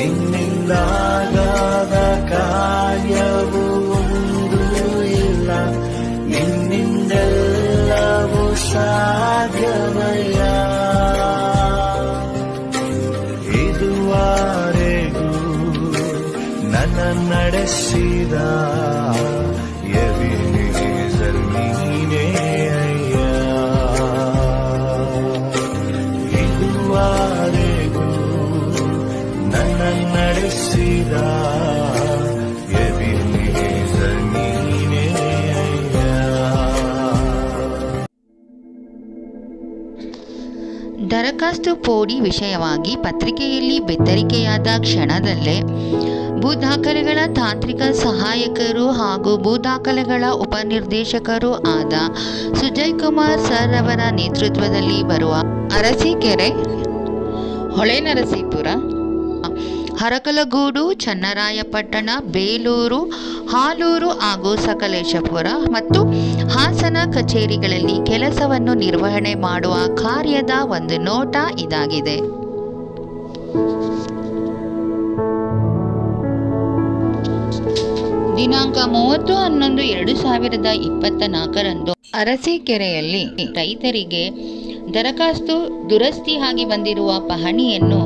ನಿನ್ನಿಂದಾಗದ ಕಾರ್ಯವು ಇಲ್ಲ. ನಿನ್ನಿಂದೆಲ್ಲವೂ ಸಾಧ್ಯವಯ್ಯ ಇದುವರೆಗೂ ನನ್ನ ನಡೆಸಿದ ದರಖಾಸ್ತು ಪೋಡಿ ವಿಷಯವಾಗಿ ಪತ್ರಿಕೆಯಲ್ಲಿ ಬೆತ್ತರಿಕೆಯಾದ ಕ್ಷಣದಲ್ಲೇ ಭೂ ದಾಖಲೆಗಳ ತಾಂತ್ರಿಕ ಸಹಾಯಕರು ಹಾಗೂ ಭೂ ದಾಖಲೆಗಳ ಉಪನಿರ್ದೇಶಕರೂ ಆದ ಸುಜಯ್ ಕುಮಾರ್ ಸರ್ ಅವರ ನೇತೃತ್ವದಲ್ಲಿ ಬರುವ ಅರಸೀಕೆರೆ ಹೊಳೆನರಸೀಪುರ ಹರಕಲಗೂಡು, ಚನ್ನರಾಯಪಟ್ಟಣ, ಬೇಲೂರು, ಹಾಲೂರು ಹಾಗೂ ಸಕಲೇಶಪುರ ಮತ್ತು ಹಾಸನ ಕಚೇರಿಗಳಲ್ಲಿ ಕೆಲಸವನ್ನು ನಿರ್ವಹಣೆ ಮಾಡುವ ಕಾರ್ಯದ ಒಂದು ನೋಟ ಇದಾಗಿದೆ. ದಿನಾಂಕ ಮೂವತ್ತು ಹನ್ನೊಂದು ಎರಡು ಸಾವಿರದ ಇಪ್ಪತ್ತ ನಾಲ್ಕರಂದು ಅರಸೀಕೆರೆಯಲ್ಲಿ ರೈತರಿಗೆ ದರಖಾಸ್ತು ದುರಸ್ತಿಯಾಗಿ ಬಂದಿರುವ ಪಹಣಿಯನ್ನು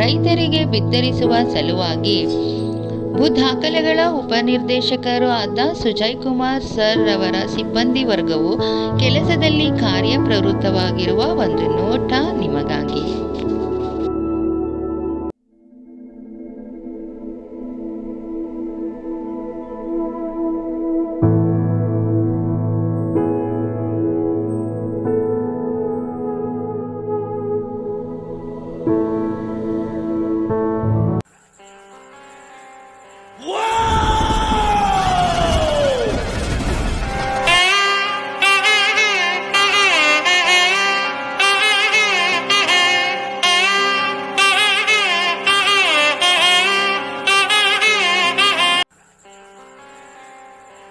ರೈತರಿಗೆ ಬಿತ್ತರಿಸುವ ಸಲುವಾಗಿ ಭೂ ದಾಖಲೆಗಳ ಉಪನಿರ್ದೇಶಕರು ಆದ ಸುಜಯ್ ಕುಮಾರ್ ಸರ್ ರವರ ಸಿಬ್ಬಂದಿ ವರ್ಗವು ಕೆಲಸದಲ್ಲಿ ಕಾರ್ಯಪ್ರವೃತ್ತವಾಗಿರುವ ಒಂದು ನೋಟ ನಿಮಗಾಗಿ.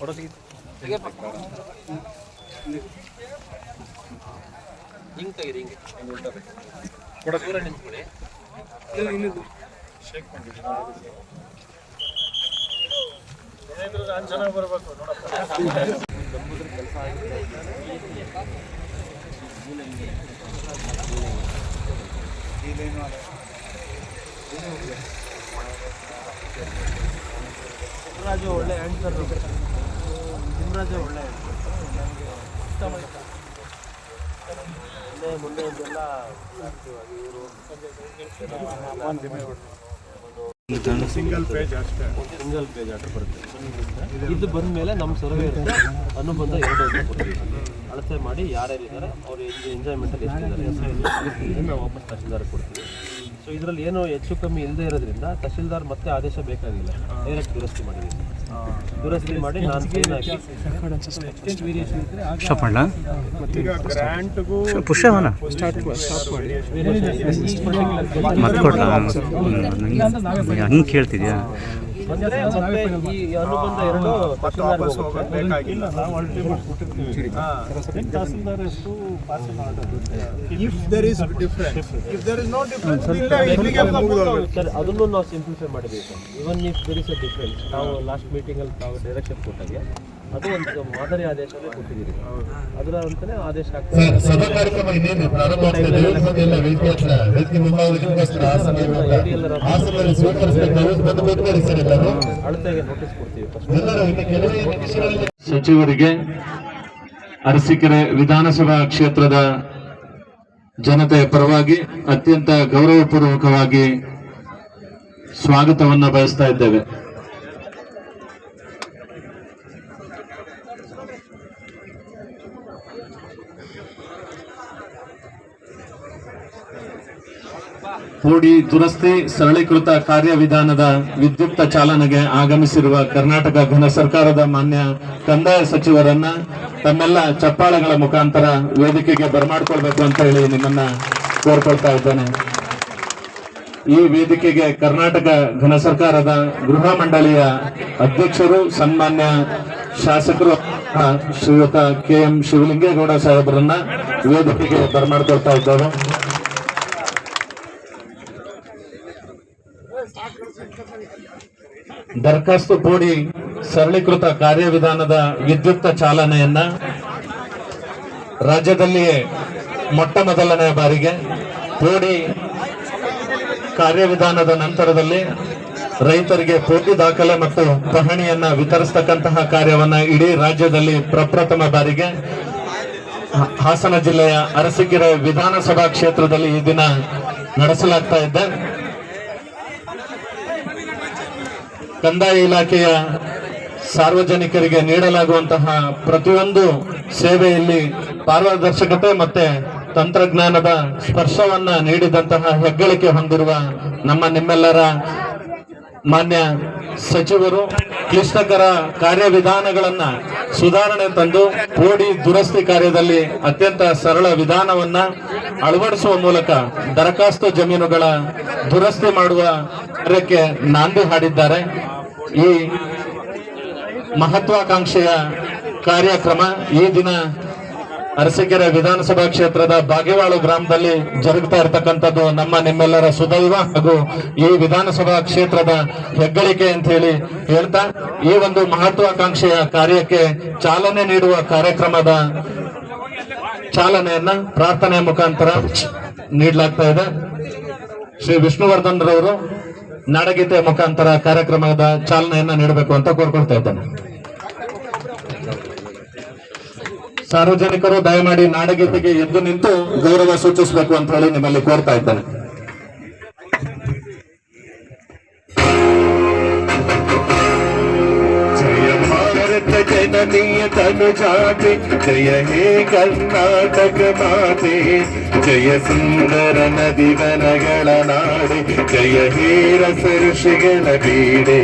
ಸರ್ವೇರ್ಸ್ ಬನ್ನಿ ಈ ಕಡೆಗೆಲ್ಲ ಬಂದ್ರ ಎಲ್ಲ ಅದು ಸಾಹೇಬ್ರ ಜೊತೆ ಬರಲ್ಲ ಎಲ್ಲಿ ಸಿಗುತ್ತೆ ಅವಕಾಶ ಬನ್ನಿ ತೆಗೆಯಪ್ಪ. ಹಿಂಗ್ ತೆಗೀರಿ ಹಿಂಗೆ ದೂರ ನಿಂತ್ಕೊಳ್ಳಿ ಚೆನ್ನಾಗಿ ಬರ್ಬೇಕು ನೋಡಪ್ಪ ರಾಜು ಒಳ್ಳೆ ಆನ್ಸರ್ ನಿಮ್ರಾಜು ಒಳ್ಳೆ ಮುಂದೆ ಮುಂದೆ ಇದೆಲ್ಲ ಇವರು ಸಿಂಗಲ್ ಪೇಜ್ ಅಷ್ಟೇ. ಸಿಂಗಲ್ ಪೇಜ್ ಆರ್ಡರ್ ಬರುತ್ತೆ. ಇದು ಬಂದ ಮೇಲೆ ನಮ್ಮ ಸರ್ವೆ ಇರುತ್ತೆ. ಅನುಬಂಧ ಎರಡು ಅಂತ ಕೊಡ್ತೀವಿ ಅಳತೆ ಮಾಡಿ ಯಾರ್ಯಾರಿದ್ದಾರೆ ಅವ್ರು ಎಂಜಾಯ್ಮೆಂಟಲ್ಲಿ ಎಷ್ಟಿದ್ದಾರೆ ವಾಪಸ್ ತಹಶೀಲ್ದಾರ್ ಕೊಡ್ತೀವಿ. ಸೊ ಇದರಲ್ಲಿ ಏನು ಹೆಚ್ಚು ಕಮ್ಮಿ ಇಲ್ಲದೆ ಇರೋದ್ರಿಂದ ತಹಶೀಲ್ದಾರ್ ಮತ್ತೆ ಆದೇಶ ಬೇಕಾಗಿಲ್ಲ. ಡೈರೆಕ್ಟ್ ದುರಸ್ತಿ ಮಾಡಿದ್ದೀವಿ. ದುರಸ್ತಿ ಮಾಡಿ ನಾನು ಸೈನ್ ಹಾಕಿ. ಸ್ಟಾಪ್ ಮಾಡಲಾ? ಗ್ರ್ಯಾಂಟ್ಗೂ ಪುಷ್ಪವನ ಸ್ಟಾರ್ಟ್ ಮಾಡಿ. ಮತ್ತೆ ಕೊಡ್ಲಾ? ಹಂಗೆ ಕೇಳ್ತಿದ್ಯಾ? If there is difference if there is no difference sir. ಅದನ್ನು ನಾವು ಸಿಂಪ್ಲಿಫೈ ಮಾಡಬೇಕು. Sir even if there is a difference ನಾವು ಲಾಸ್ಟ್ ಮೀಟಿಂಗಲ್ಲಿ ನಾವು ಡೈರೆಕ್ಷನ್ ಕೊಟ್ಟಾಗೆ ಅದು ಒಂದು ಮಾದರಿ ಕೊಟ್ಟಿದ್ದೀರಿ. ಅದರ ಅಂತಲೇ ಆದೇಶ ಅಳತೆಗೆ ನೋಟಿಸ್ ಕೊಡ್ತೀವಿ ಎಲ್ಲರೂ ಇನ್ನು ಕೆಲವೇ ನಿಮಿಷಗಳಲ್ಲಿ ಸಚಿವರಿಗೆ ಅರಸಿಕೆರೆ ವಿಧಾನಸಭಾ ಕ್ಷೇತ್ರದ ಜನತೆಯ ಪರವಾಗಿ ಅತ್ಯಂತ ಗೌರವಪೂರ್ವಕವಾಗಿ ಸ್ವಾಗತವನ್ನು ಬಯಸ್ತಾ ಇದ್ದೇವೆ. ಪೋಡಿ ದುರಸ್ತಿ ಸರಳೀಕೃತ ಕಾರ್ಯವಿಧಾನದ ವಿದ್ಯುಕ್ತ ಚಾಲನೆಗೆ ಆಗಮಿಸಿರುವ ಕರ್ನಾಟಕ ಘನ ಸರ್ಕಾರದ ಮಾನ್ಯ ಕಂದಾಯ ಸಚಿವರನ್ನ ತಮ್ಮೆಲ್ಲ ಚಪ್ಪಾಳೆಗಳ ಮುಖಾಂತರ ವೇದಿಕೆಗೆ ಬರಮಾಡ್ಕೊಳ್ಬೇಕು ಅಂತ ಹೇಳಿ ನಿಮ್ಮನ್ನ ಕೋರ್ಕೊಳ್ತಾ ಇದ್ದೇನೆ. ಈ ವೇದಿಕೆಗೆ ಕರ್ನಾಟಕ ಘನ ಸರ್ಕಾರದ ಗೃಹ ಮಂಡಳಿಯ ಅಧ್ಯಕ್ಷರು, ಸನ್ಮಾನ್ಯ ಶಾಸಕರು, ಶ್ರೀಯುತ ಕೆ ಎಂ ಶಿವಲಿಂಗೇಗೌಡ ಸಾಹೇಬರನ್ನ ವೇದಿಕೆಗೆ ಬರಮಾಡ್ಕೊಳ್ತಾ ಇದ್ದೇವೆ. ದರಖಾಸ್ತು ಕೂಡಿ ಸರಳೀಕೃತ ಕಾರ್ಯವಿಧಾನದ ವಿದ್ಯುಕ್ತ ಚಾಲನೆಯನ್ನ ರಾಜ್ಯದಲ್ಲಿಯೇ ಮೊಟ್ಟ ಮೊದಲನೆಯ ಬಾರಿಗೆ ತೋಡಿ ಕಾರ್ಯವಿಧಾನದ ನಂತರದಲ್ಲಿ ರೈತರಿಗೆ ಪೋಟಿ ದಾಖಲೆ ಮತ್ತು ಪಹಣಿಯನ್ನ ವಿತರಿಸತಕ್ಕಂತಹ ಕಾರ್ಯವನ್ನ ಇಡೀ ರಾಜ್ಯದಲ್ಲಿ ಪ್ರಪ್ರಥಮ ಬಾರಿಗೆ ಹಾಸನ ಜಿಲ್ಲೆಯ ಅರಸೀಕೆರೆ ವಿಧಾನಸಭಾ ಕ್ಷೇತ್ರದಲ್ಲಿ ಈ ದಿನ ನಡೆಸಲಾಗ್ತಾ ಇದೆ ಕಂದಾಯ ಇಲಾಖೆಯ ಸಾರ್ವಜನಿಕರಿಗೆ ನೀಡಲಾಗುವಂತಹ ಪ್ರತಿಯೊಂದು ಸೇವೆಯಲ್ಲಿ ಪಾರದರ್ಶಕತೆ ಮತ್ತೆ ತಂತ್ರಜ್ಞಾನದ ಸ್ಪರ್ಶವನ್ನ ನೀಡಿದಂತಹ ಹೆಗ್ಗಳಿಕೆ ಹೊಂದಿರುವ ನಮ್ಮ ನಿಮ್ಮೆಲ್ಲರ ಮಾನ್ಯ ಸಚಿವರು, ಕ್ಲಿಷ್ಟಕರ ಕಾರ್ಯವಿಧಾನಗಳನ್ನ ಸುಧಾರಣೆ ತಂದು ಪೋಡಿ ದುರಸ್ತಿ ಕಾರ್ಯದಲ್ಲಿ ಅತ್ಯಂತ ಸರಳ ವಿಧಾನವನ್ನ ಅಳವಡಿಸುವ ಮೂಲಕ ದರಖಾಸ್ತು ಜಮೀನುಗಳ ದುರಸ್ತಿ ಮಾಡುವ ಕಾರ್ಯಕ್ಕೆ ನಾಂದಿ ಹಾಡಿದ್ದಾರೆ. ಈ ಮಹತ್ವಾಕಾಂಕ್ಷೆಯ ಕಾರ್ಯಕ್ರಮ ಈ ದಿನ ಅರಸೀಕೆರೆ ವಿಧಾನಸಭಾ ಕ್ಷೇತ್ರದ ಬಾಗೇವಾಳು ಗ್ರಾಮದಲ್ಲಿ ಜರುಗ್ತಾ ಇರತಕ್ಕಂಥದ್ದು ನಮ್ಮ ನಿಮ್ಮೆಲ್ಲರ ಸುದೈವ ಹಾಗೂ ಈ ವಿಧಾನಸಭಾ ಕ್ಷೇತ್ರದ ಹೆಗ್ಗಳಿಕೆ ಅಂತ ಹೇಳಿ ಹೇಳ್ತಾ, ಈ ಒಂದು ಮಹತ್ವಾಕಾಂಕ್ಷೆಯ ಕಾರ್ಯಕ್ಕೆ ಚಾಲನೆ ನೀಡುವ ಕಾರ್ಯಕ್ರಮದ ಚಾಲನೆಯನ್ನ ಪ್ರಾರ್ಥನೆ ಮುಖಾಂತರ ನೀಡಲಾಗ್ತಾ ಇದೆ. ಶ್ರೀ ವಿಷ್ಣುವರ್ಧನ್ ರವರು ನಾಡಗೀತೆ ಮುಖಾಂತರ ಕಾರ್ಯಕ್ರಮದ ಚಾಲನೆಯನ್ನ ನೀಡಬೇಕು ಅಂತ ಕೋರ್ಕೊಳ್ತಾ ಇದ್ದೇನೆ. ಸಾರ್ವಜನಿಕರು ದಯಮಾಡಿ ನಾಡಗೀತೆಗೆ ಎದ್ದು ನಿಂತು ಗೌರವ ಸೂಚಿಸಬೇಕು ಅಂತ ಹೇಳಿ ನಿಮ್ಮಲ್ಲಿ ಕೋರ್ತಾ ಇದ್ದೇನೆ. ಭಾರತ ತನು ಜಾತಿ. ಜಯ ಹೇ ಕರ್ನಾಟಕ ಮಾತೆ. ಜಯ ಸುಂದರ ನದಿವನಗಳ ನಾಡೆ. ಜಯ ಹೇ ರಸ ಋಷಿಗಳ ಬೀಡೆ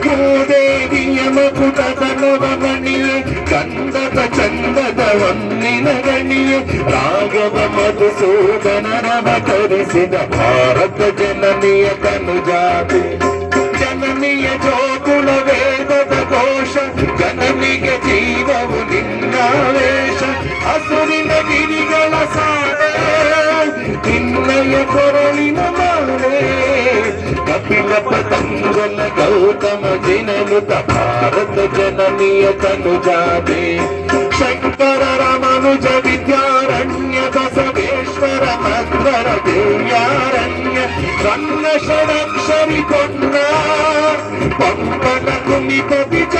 ಭೂದೇವಿಯ ಮಕುಟದ ನವಮಣಿಯೇ ಕಂದದ ಚಂದದ ಒಂದಿನ ಗಣಿಯ. ರಾಘವ ಮಧುಸೂದನ ನವತರಿಸಿದ ಭಾರತ ಜನನಿಯ ತನು ಜಾತಿ. ಜನನಿಯ ಜೋಗುಳ ನಿನ್ನಾವೇಶ ಹಸುರಿನ ಗಿರಿಗಳ ಸಾಡೆ ನಿನ್ನಯ ಕೊರಳಿನ ಮಾಲೆ ಕಪಿಲ ಪತಂಗಲ ಗೌತಮ ಜಿನನುತ ಭಾರತ ಜನನಿಯ ತನುಜಾತೆ ಶಂಕರ ರಮನುಜ ವಿದ್ಯಾರಣ್ಯ ಬಸವೇಶ್ವರ ಮಧ್ವರ ದಿವ್ಯಾರಣ್ಯ ರನ್ನ ಷಡಕ್ಷರಿ ಕೊನ್ನ ಪಂಪನ ಕುಮಿಪತಿ ಚನ್ನ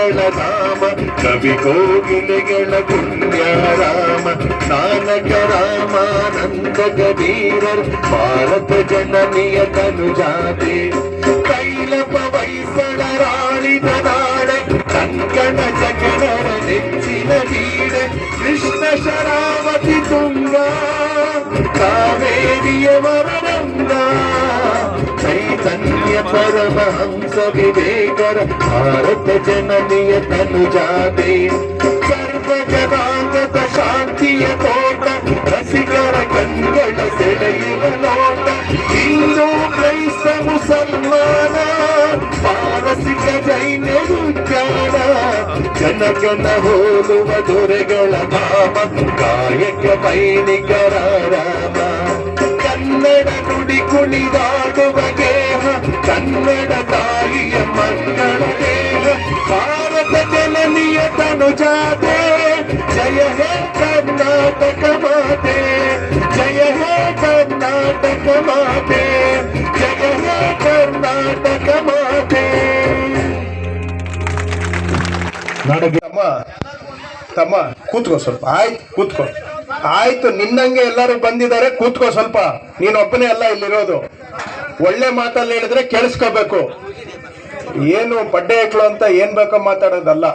ಮಂಗಳ ಧಾಮ ಕವಿ ಕೋಗಿಲೆಗಳ ಪುಣ್ಯ ರಾಮ ನಾನಕ ರಾಮಾನಂದ ಕಬೀರರ್ ಭಾರತ ಜನನಿಯ ತನುಜಾತೆ ಕೈಲಪ ವೈಸಳರಾಳಿದ ನಾಡೆ ಕಂಕಣ ಜಗಣರ ನೆಚ್ಚಿನ ನೀಡೆ ಕೃಷ್ಣ ಶರಾವತಿ ತುಂಗ ಕಾವೇರಿಯ ವರರಂಗ ಚೈತನ್ಯ ಪರಮಹಂಸ ವಿವೇಕರ ಭಾರತ ಜನನಿಯ ತನುಜಾತೆ ಸರ್ವ ಜನಾಂಗದ ಶಾಂತಿಯ ತೋಟ ರಸಿಕರ ಕಣ್ಗಳ ಸೆಳೆಯುವ ನೋಟ ಹಿಂದೂ ಕ್ರೈಸ್ತ ಮುಸಲ್ಮಾನ ಪಾರಸಿಕ ಜೈನರು ಜ್ಞಾನ ಜನಗಣ ಹೋಲುವ ದೊರೆಗಳ ಧಾಮ ಕಾಯಕ ಸೈನಿಕರ ರಾಮ ಕನ್ನಡ ನುಡಿ ಕುಣಿದಾಡುವ ಜನನಿಯ ಜಯ ಹೇ ಕರ್ನಾಟಕ ಮಾತೆ. ಜಯ ಹೇ ಕರ್ನಾಟಕ ಮಾತೆ. ಜಯ ಹೇ ಕರ್ನಾಟಕ ಮಾತೆ. ತಮ್ಮ ತಮ್ಮ ಕೂತ್ಕೋ ಸ್ವಲ್ಪ. ಆಯ್ತು ಕೂತ್ಕೋ. ಆಯ್ತು ನಿನ್ನಂಗೆ ಎಲ್ಲರೂ ಬಂದಿದ್ದಾರೆ ಕೂತ್ಕೋ ಸ್ವಲ್ಪ. ನೀನೊಬ್ಬನೇ ಅಲ್ಲ ಇಲ್ಲಿರೋದು. ಒಳ್ಳೆ ಮಾತಲ್ಲಿ ಹೇಳಿದ್ರೆ ಕೇಳಿಸ್ಕೋಬೇಕು. ಏನು ಪಡ್ಡೆ ಇಟ್ಲು ಅಂತ ಏನ್ ಬೇಕೋ ಮಾತಾಡೋದಲ್ಲ.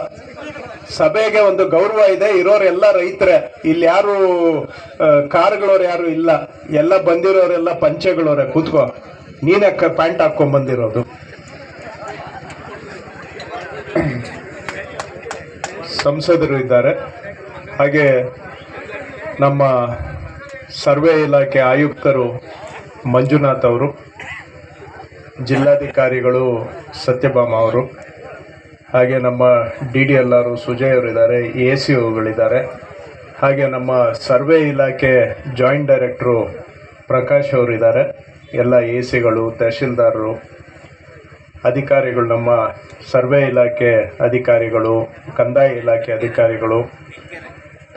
ಸಭೆಗೆ ಒಂದು ಗೌರವ ಇದೆ. ಇರೋರೆಲ್ಲ ರೈತರೇ, ಇಲ್ಲಿ ಯಾರು ಕಾರ್ಗಳವ್ರು ಯಾರು ಇಲ್ಲ. ಎಲ್ಲ ಬಂದಿರೋರೆಲ್ಲ ಪಂಚೆಗಳವ್ರೆ. ಕೂತ್ಕೋ. ನೀನೇ ಪ್ಯಾಂಟ್ ಹಾಕೊಂಡ್ ಬಂದಿರೋದು. ಸಂಸದರು ಇದ್ದಾರೆ. ಹಾಗೆ ನಮ್ಮ ಸರ್ವೆ ಇಲಾಖೆ ಆಯುಕ್ತರು ಮಂಜುನಾಥ್ ಅವರು, ಜಿಲ್ಲಾಧಿಕಾರಿಗಳು ಸತ್ಯಭಾಮ ಅವರು. ಹಾಗೆ ನಮ್ಮ D D L R Sujay ಅವರು ಇದ್ದಾರೆ ಎ ಸಿ ಓಗಳಿದ್ದಾರೆ. ಹಾಗೆ ನಮ್ಮ ಸರ್ವೆ ಇಲಾಖೆ ಜಾಯಿಂಟ್ ಡೈರೆಕ್ಟ್ರು ಪ್ರಕಾಶ್ ಅವರು ಇದ್ದಾರೆ ಎಲ್ಲ ಎ ಸಿಗಳು, ತಹಶೀಲ್ದಾರರು, ಅಧಿಕಾರಿಗಳು, ನಮ್ಮ ಸರ್ವೆ ಇಲಾಖೆ ಅಧಿಕಾರಿಗಳು, ಕಂದಾಯ ಇಲಾಖೆ ಅಧಿಕಾರಿಗಳು,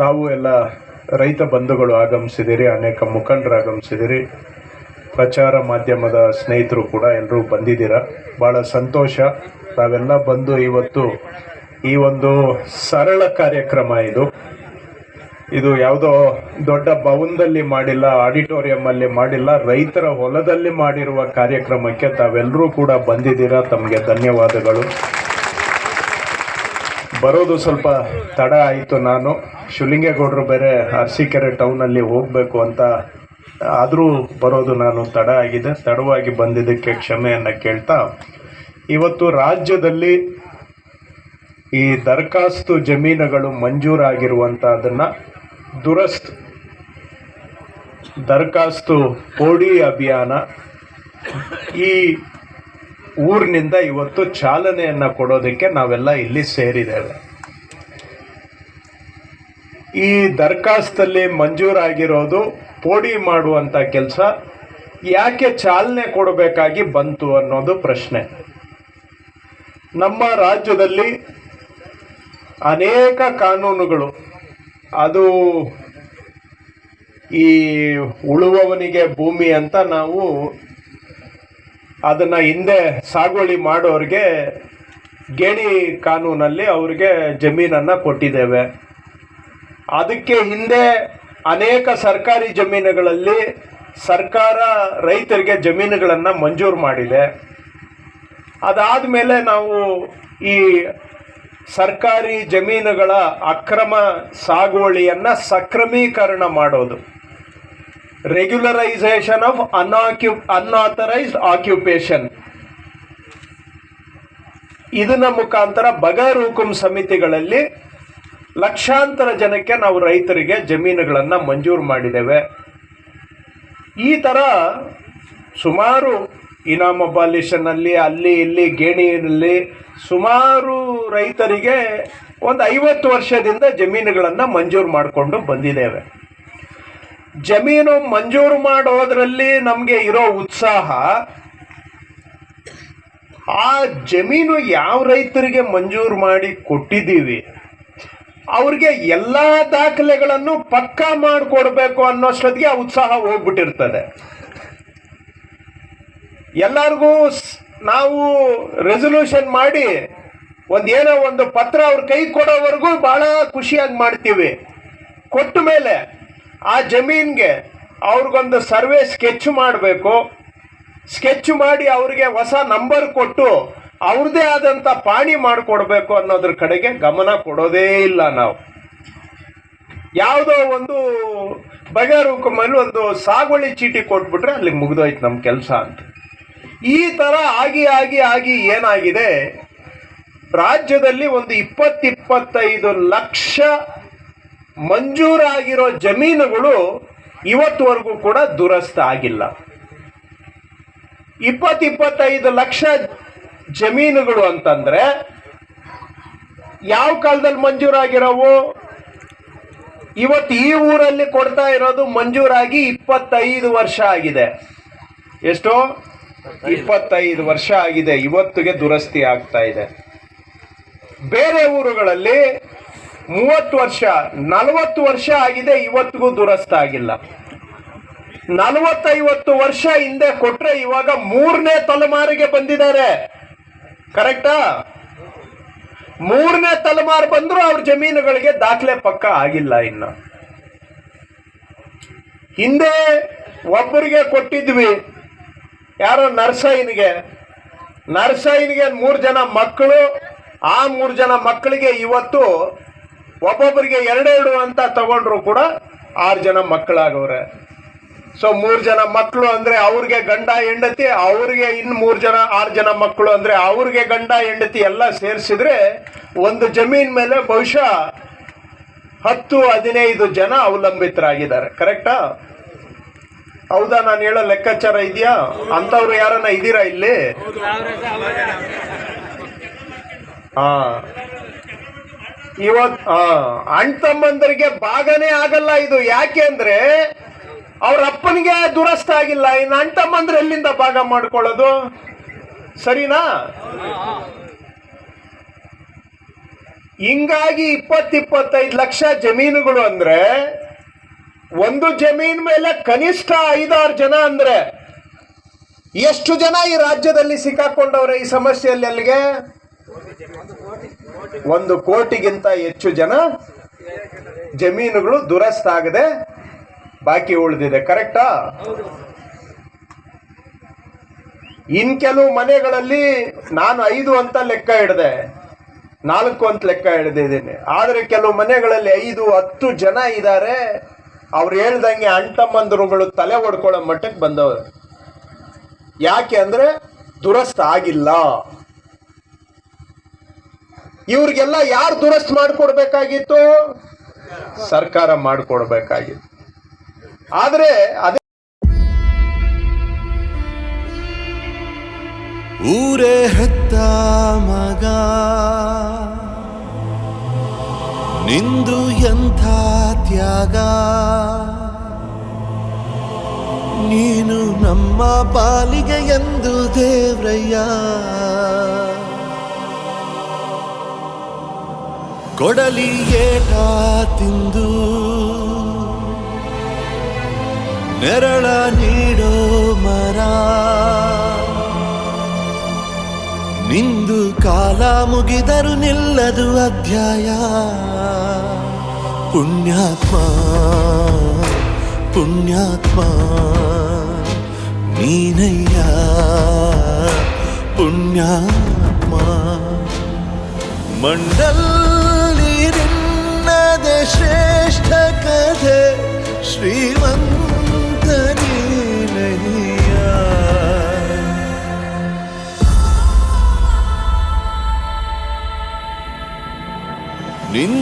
ತಾವು ಎಲ್ಲ ರೈತ ಬಂಧುಗಳು ಆಗಮಿಸಿದಿರಿ, ಅನೇಕ ಮುಖಂಡರು ಆಗಮಿಸಿದಿರಿ ಪ್ರಚಾರ ಮಾಧ್ಯಮದ ಸ್ನೇಹಿತರು ಕೂಡ ಎಲ್ಲರೂ ಬಂದಿದ್ದೀರ? ಭಾಳ ಸಂತೋಷ. ತಾವೆಲ್ಲ ಬಂದು ಇವತ್ತು ಈ ಒಂದು ಸರಳ ಕಾರ್ಯಕ್ರಮ ಇದು. ಇದು ಯಾವುದೋ ದೊಡ್ಡ ಭವನದಲ್ಲಿ ಮಾಡಿಲ್ಲ ಆಡಿಟೋರಿಯಂ ಅಲ್ಲಿ ಮಾಡಿಲ್ಲ, ರೈತರ ಹೊಲದಲ್ಲಿ ಮಾಡಿರುವ ಕಾರ್ಯಕ್ರಮಕ್ಕೆ ತಾವೆಲ್ಲರೂ ಕೂಡ ಬಂದಿದ್ದೀರಾ? ತಮಗೆ ಧನ್ಯವಾದಗಳು. ಬರೋದು ಸ್ವಲ್ಪ ತಡ ಆಯಿತು ನಾನು. ಶಿವಲಿಂಗೇಗೌಡರು ಬೇರೆ ಅರಸೀಕೆರೆ ಟೌನಲ್ಲಿ ಹೋಗಬೇಕು ಅಂತ ಆದರೂ ಬರೋದು ನಾನು ತಡ ಆಗಿದೆ. ತಡವಾಗಿ ಬಂದಿದ್ದಕ್ಕೆ ಕ್ಷಮೆಯನ್ನು ಕೇಳ್ತಾ, ಇವತ್ತು ರಾಜ್ಯದಲ್ಲಿ ಈ ದರಖಾಸ್ತು ಜಮೀನುಗಳು ಮಂಜೂರಾಗಿರುವಂಥದ್ದನ್ನು ದುರಸ್ತ್ ದರಖಾಸ್ತು ಪೋಡಿ ಅಭಿಯಾನ ಈ ಊರಿನಿಂದ ಇವತ್ತು ಚಾಲನೆಯನ್ನು ಕೊಡೋದಕ್ಕೆ ನಾವೆಲ್ಲ ಇಲ್ಲಿ ಸೇರಿದ್ದೇವೆ. ಈ ದರಖಾಸ್ತಲ್ಲಿ ಮಂಜೂರಾಗಿರೋದು ಪೋಡಿ ಮಾಡುವಂಥ ಕೆಲಸ ಯಾಕೆ ಚಾಲನೆ ಕೊಡಬೇಕಾಗಿ ಬಂತು ಅನ್ನೋದು ಪ್ರಶ್ನೆ. ನಮ್ಮ ರಾಜ್ಯದಲ್ಲಿ ಅನೇಕ ಕಾನೂನುಗಳು, ಅದು ಈ ಉಳುವವನಿಗೆ ಭೂಮಿ ಅಂತ ನಾವು ಅದನ್ನು ಹಿಂದೆ ಸಾಗುವಳಿ ಮಾಡೋರಿಗೆ ಗೇಣಿ ಕಾನೂನಲ್ಲಿ ಅವರಿಗೆ ಜಮೀನನ್ನು ಕೊಟ್ಟಿದ್ದೇವೆ. ಅದಕ್ಕೆ ಹಿಂದೆ ಅನೇಕ ಸರ್ಕಾರಿ ಜಮೀನುಗಳಲ್ಲಿ ಸರ್ಕಾರ ರೈತರಿಗೆ ಜಮೀನುಗಳನ್ನು ಮಂಜೂರು ಮಾಡಿದೆ. ಅದಾದ ಮೇಲೆ ನಾವು ಈ ಸರ್ಕಾರಿ ಜಮೀನುಗಳ ಅಕ್ರಮ ಸಾಗುವಳಿಯನ್ನು ಸಕ್ರಮೀಕರಣ ಮಾಡೋದು. Regularisation of unoccu unauthorised occupation ಇದನ್ನ ಮುಖಾಂತರ ಬಗರ್ ಹುಕುಂ ಸಮಿತಿಗಳಲ್ಲಿ ಲಕ್ಷಾಂತರ ಜನಕ್ಕೆ ನಾವು ರೈತರಿಗೆ ಜಮೀನುಗಳನ್ನು ಮಂಜೂರು ಮಾಡಿದ್ದೇವೆ. ಈ ಥರ ಸುಮಾರು ಇನಾಮ ಬಾಲಿಷನಲ್ಲಿ ಅಲ್ಲಿ ಇಲ್ಲಿ, ಗೇಣಿಯಲ್ಲಿ ಸುಮಾರು ರೈತರಿಗೆ ಒಂದು ಐವತ್ತು ವರ್ಷದಿಂದ ಜಮೀನುಗಳನ್ನು ಮಂಜೂರು ಮಾಡಿಕೊಂಡು ಬಂದಿದ್ದೇವೆ. ಜಮೀನು ಮಂಜೂರು ಮಾಡೋದ್ರಲ್ಲಿ ನಮಗೆ ಇರೋ ಉತ್ಸಾಹ, ಆ ಜಮೀನು ಯಾವ ರೈತರಿಗೆ ಮಂಜೂರು ಮಾಡಿ ಕೊಟ್ಟಿದ್ದೀವಿ ಅವ್ರಿಗೆ ಎಲ್ಲ ದಾಖಲೆಗಳನ್ನು ಪಕ್ಕಾ ಮಾಡಿಕೊಡ್ಬೇಕು ಅನ್ನೋಷ್ಟೊತ್ತಿಗೆ ಆ ಉತ್ಸಾಹ ಹೋಗ್ಬಿಟ್ಟಿರ್ತದೆ. ಎಲ್ಲರಿಗೂ ನಾವು ರೆಸೊಲ್ಯೂಷನ್ ಮಾಡಿ ಒಂದೇನೋ ಒಂದು ಪತ್ರ ಅವ್ರ ಕೈ ಕೊಡೋವರೆಗೂ ಬಹಳ ಖುಷಿಯಾಗಿ ಮಾಡ್ತೀವಿ. ಕೊಟ್ಟ ಮೇಲೆ ಆ ಜಮೀನ್ಗೆ ಅವ್ರಿಗೊಂದು ಸರ್ವೆ ಸ್ಕೆಚ್ ಮಾಡಬೇಕು. ಸ್ಕೆಚ್ ಮಾಡಿ ಅವ್ರಿಗೆ ಹೊಸ ನಂಬರ್ ಕೊಟ್ಟು ಅವ್ರದ್ದೇ ಆದಂಥ ಪಾಣಿ ಮಾಡಿಕೊಡ್ಬೇಕು ಅನ್ನೋದ್ರ ಕಡೆಗೆ ಗಮನ ಕೊಡೋದೇ ಇಲ್ಲ ನಾವು. ಯಾವುದೋ ಒಂದು ಬಗೆಹರುಕಮಲ್ಲಿ ಒಂದು ಸಾಗುವಳಿ ಚೀಟಿ ಕೊಟ್ಬಿಟ್ರೆ ಅಲ್ಲಿ ಮುಗಿದೋಯ್ತು ನಮ್ಮ ಕೆಲಸ ಅಂತ. ಈ ಥರ ಆಗಿ ಆಗಿ ಆಗಿ ಏನಾಗಿದೆ? ರಾಜ್ಯದಲ್ಲಿ ಒಂದು ಇಪ್ಪತ್ತಿಪ್ಪತ್ತೈದು ಲಕ್ಷ ಮಂಜೂರಾಗಿರೋ ಜಮೀನುಗಳು ಇವತ್ತುವರೆಗೂ ಕೂಡ ದುರಸ್ತ ಆಗಿಲ್ಲ. ಇಪ್ಪತ್ತಿಪ್ಪತ್ತೈದು ಲಕ್ಷ ಜಮೀನುಗಳು ಅಂತಂದ್ರೆ ಯಾವ ಕಾಲದಲ್ಲಿ ಮಂಜೂರಾಗಿರೋವು? ಇವತ್ತು ಈ ಊರಲ್ಲಿ ಕೊಡ್ತಾ ಇರೋದು ಮಂಜೂರಾಗಿ ಇಪ್ಪತ್ತೈದು ವರ್ಷ ಆಗಿದೆ. ಎಷ್ಟು? ಇಪ್ಪತ್ತೈದು ವರ್ಷ ಆಗಿದೆ. ಇವತ್ತಿಗೆ ದುರಸ್ತಿ ಆಗ್ತಾ ಇದೆ. ಬೇರೆ ಊರುಗಳಲ್ಲಿ ಮೂವತ್ತು ವರ್ಷ, ನಲವತ್ತು ವರ್ಷ ಆಗಿದೆ, ಇವತ್ತಿಗೂ ದುರಸ್ತ ಆಗಿಲ್ಲ. ನಲವತ್ತೈವತ್ತು ವರ್ಷ ಹಿಂದೆ ಕೊಟ್ರೆ ಇವಾಗ ಮೂರನೇ ತಲೆಮಾರಿಗೆ ಬಂದಿದ್ದಾರೆ. ಕರೆಕ್ಟಾ? ಮೂರನೇ ತಲೆಮಾರು ಬಂದರೂ ಅವ್ರ ಜಮೀನುಗಳಿಗೆ ದಾಖಲೆ ಪಕ್ಕ ಆಗಿಲ್ಲ ಇನ್ನು. ಹಿಂದೆ ಒಬ್ಬರಿಗೆ ಕೊಟ್ಟಿದ್ವಿ, ಯಾರೋ ನರ್ಸಯ್ಯನಿಗೆ. ನರ್ಸಯ್ಯನಿಗೆ ಮೂರು ಜನ ಮಕ್ಕಳು, ಆ ಮೂರು ಜನ ಮಕ್ಕಳಿಗೆ ಇವತ್ತು ಒಬ್ಬೊಬ್ಬರಿಗೆ ಎರಡೆರಡು ಅಂತ ತಗೊಂಡ್ರು ಕೂಡ ಆರು ಜನ ಮಕ್ಕಳಾಗವ್ರೆ. ಸೊ ಮೂರು ಜನ ಮಕ್ಕಳು ಅಂದ್ರೆ ಅವ್ರಿಗೆ ಗಂಡ, ಹೆಂಡತಿ, ಅವ್ರಿಗೆ ಇನ್ನು ಮೂರು ಜನ, ಆರು ಜನ ಮಕ್ಕಳು ಅಂದ್ರೆ ಅವ್ರಿಗೆ ಗಂಡ, ಹೆಂಡತಿ ಎಲ್ಲ ಸೇರಿಸಿದ್ರೆ ಒಂದು ಜಮೀನ್ ಮೇಲೆ ಬಹುಶಃ ಹತ್ತು, ಹದಿನೈದು ಜನ ಅವಲಂಬಿತರಾಗಿದ್ದಾರೆ. ಕರೆಕ್ಟಾ ಹೌದಾ? ನಾನು ಹೇಳೋ ಲೆಕ್ಕಾಚಾರ ಇದೆಯಾ? ಅಂತವ್ರು ಯಾರನ್ನ ಇದ್ದೀರಾ ಇಲ್ಲಿ? ಹಾ ಇವತ್ ಹಾ ಅಣ್ಣ ತಮ್ಮಂದರಿಗೆ ಭಾಗನೇ ಆಗಲ್ಲ ಇದು. ಯಾಕೆ ಅಂದ್ರೆ ಅವ್ರ ಅಪ್ಪನಿಗೆ ದುರಸ್ತ ಆಗಿಲ್ಲ. ಇನ್ನು ಅಣ್ಣ ತಮ್ಮಂದ್ರೆ ಎಲ್ಲಿಂದ ಭಾಗ ಮಾಡ್ಕೊಳ್ಳೋದು? ಸರಿನಾ? ಹಿಂಗಾಗಿ ಇಪ್ಪತ್ ಇಪ್ಪತ್ತೈದು ಲಕ್ಷ ಜಮೀನುಗಳು ಅಂದ್ರೆ, ಒಂದು ಜಮೀನ್ ಮೇಲೆ ಕನಿಷ್ಠ ಐದಾರು ಜನ ಅಂದ್ರೆ, ಎಷ್ಟು ಜನ ಈ ರಾಜ್ಯದಲ್ಲಿ ಸಿಕ್ಕಾಕೊಂಡವ್ರೆ ಈ ಸಮಸ್ಯೆಯಲ್ಲಿ ಅಲ್ಲಿಗೆ? ಒಂದು ಕೋಟಿಗಿಂತ ಹೆಚ್ಚು ಜನ ಜಮೀನುಗಳು ದುರಸ್ತ ಆಗದೆ ಬಾಕಿ ಉಳಿದಿದೆ, ಕರೆಕ್ಟಾ? ಇನ್ ಕೆಲವು ಮನೆಗಳಲ್ಲಿ ನಾನು ಐದು ಅಂತ ಲೆಕ್ಕ ಹಿಡ್ದೆ ನಾಲ್ಕು ಅಂತ ಲೆಕ್ಕ ಹಿಡ್ದಿದ್ದೀನಿ ಆದ್ರೆ ಕೆಲವು ಮನೆಗಳಲ್ಲಿ ಐದು, ಹತ್ತು ಜನ ಇದ್ದಾರೆ ಅವ್ರು ಹೇಳ್ದಂಗೆ ಅಂಟಮ್ಮಂದರುಗಳು ತಲೆ ಹೊಡ್ಕೊಳ್ಳೋ ಮಟ್ಟಕ್ಕೆ ಬಂದವರು. ಯಾಕೆ ಅಂದ್ರೆ ದುರಸ್ತ ಆಗಿಲ್ಲ. ಇವ್ರಿಗೆಲ್ಲ ಯಾರು ದುರಸ್ತ್ ಮಾಡಿಕೊಡ್ಬೇಕಾಗಿತ್ತು? ಸರ್ಕಾರ ಮಾಡ್ಕೊಡ್ಬೇಕಾಗಿತ್ತು. ಆದ್ರೆ ಅದೇ ಊರೇ ಹೆತ್ತ ಮಗ. ನಿಂದು ಎಂಥ ತ್ಯಾಗ? ನೀನು ನಮ್ಮ ಪಾಲಿಗೆ ಎಂದು ದೇವ್ರಯ್ಯ. ಕೊಡಲಿ ಏಟ ತಿಂದು. ನೆರಳ ನೀಡೋ ಮರ. ನಿಂದು ಕಾಲ ಮುಗಿದರು ನಿಲ್ಲದು ಅಧ್ಯಾಯ. ಪುಣ್ಯಾತ್ಮ ಪುಣ್ಯಾತ್ಮ, ನೀನಯ್ಯ. ಪುಣ್ಯಾತ್ಮ ಮಂಡಲ್ಲಿ ನಿನ್ನದೆ ಶ್ರೇಷ್ಠ